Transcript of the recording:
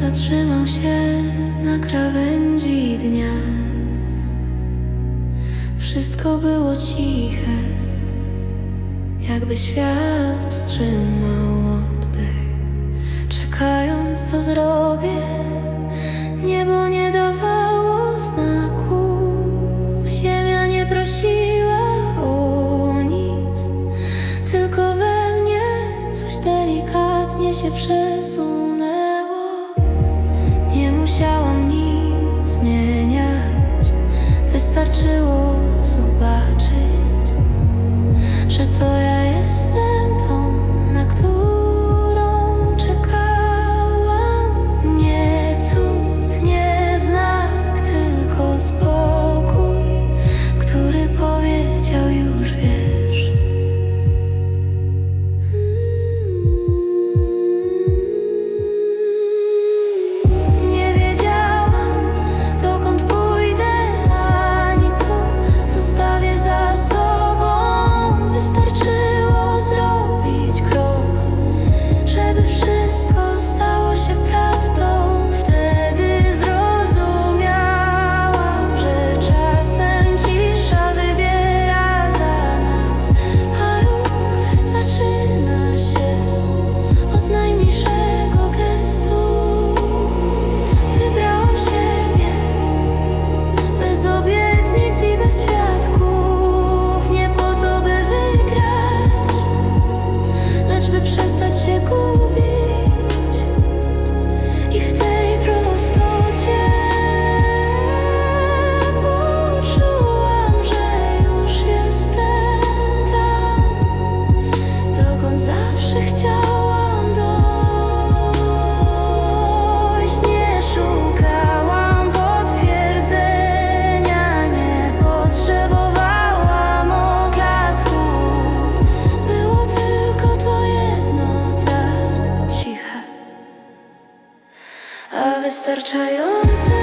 zatrzymał się na krawędzi dnia. Wszystko było ciche, jakby świat wstrzymał oddech, czekając co zrobię. Niebo nie dawało znaku, ziemia nie prosiła o nic, tylko we mnie coś delikatnie się przesunęło. wystarczyło zobaczyć. wystarczające